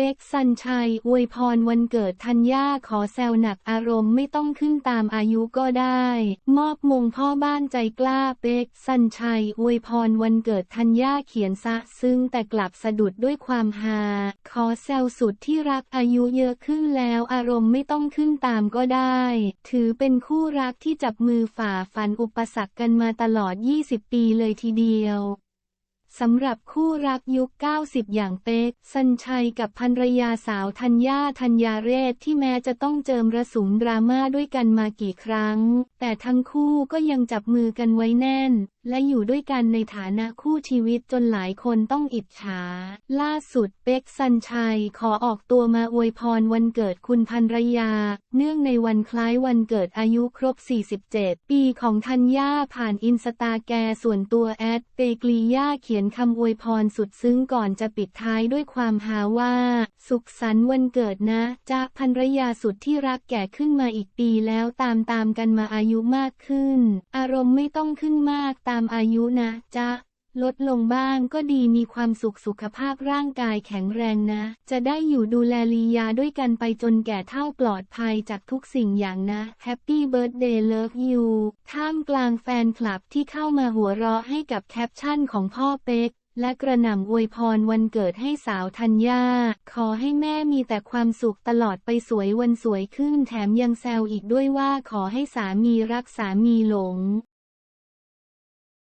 เป็กสัญชัย อวยพรวันเกิดธัญญาขอแซวหนักอารมณ์ไม่ต้องขึ้นตามอายุก็ได้ มอบมงพ่อบ้านใจกล้าเป็กสัญชัย อวยพรวันเกิดธัญญาเขียนซะซึ่งแต่กลับสะดุดด้วยความฮาขอแซวสุดที่รักอายุเยอะขึ้นแล้วอารมณ์ไม่ต้องขึ้นตามก็ได้ ถือเป็นคู่รักที่จับมือฝ่าฟันอุปสรรคกันมาตลอด 20 ปีเลยทีเดียว สำหรับคู่รักยุค 90 อย่างเป๊กสัญชัยกับภรรยาสาวธัญญาธัญญาเรศที่แม้จะต้องเจิมระสุมดราม่าด้วยกันมากี่ครั้ง แต่ทั้งคู่ก็ยังจับมือกันไว้แน่น และอยู่ด้วยกันในฐานะคู่ชีวิตจนหลายคนต้องอิจฉา ล่าสุดเป็กสัญชัยขอออกตัวมาอวยพรวันเกิดคุณภรรยา เนื่องในวันคล้ายวันเกิดอายุครบ 47 ปีของธัญญาผ่านอินสตาแกรส่วนตัวแอดเปกลียาเขียนคำอวยพรสุดซึ้งก่อนจะปิดท้ายด้วยความหาว่า สุขสันต์วันเกิดนะจากภรรยาสุดที่รักแก่ขึ้นมาอีกปีแล้วตามตามกันมาอายุมากขึ้น อารมณ์ไม่ต้องขึ้นมากตามอายุนะจ๊ะ ลดลงบ้างก็ดีมีความสุขสุขภาพร่างกายแข็งแรงนะ จะได้อยู่ดูแลลียาด้วยกันไปจนแก่เท่าปลอดภัยจากทุกสิ่งอย่างนะ Happy Birthday Love You ท่ามกลางแฟนคลับที่เข้ามาหัวเราะให้กับแคปชั่นของพ่อเป็กและกระหน่ำอวยพรวันเกิดให้สาวธัญญา ขอให้แม่มีแต่ความสุขตลอดไปสวยวันสวยขึ้นแถมยังแซวอีกด้วยว่าขอให้สามีรักสามีหลง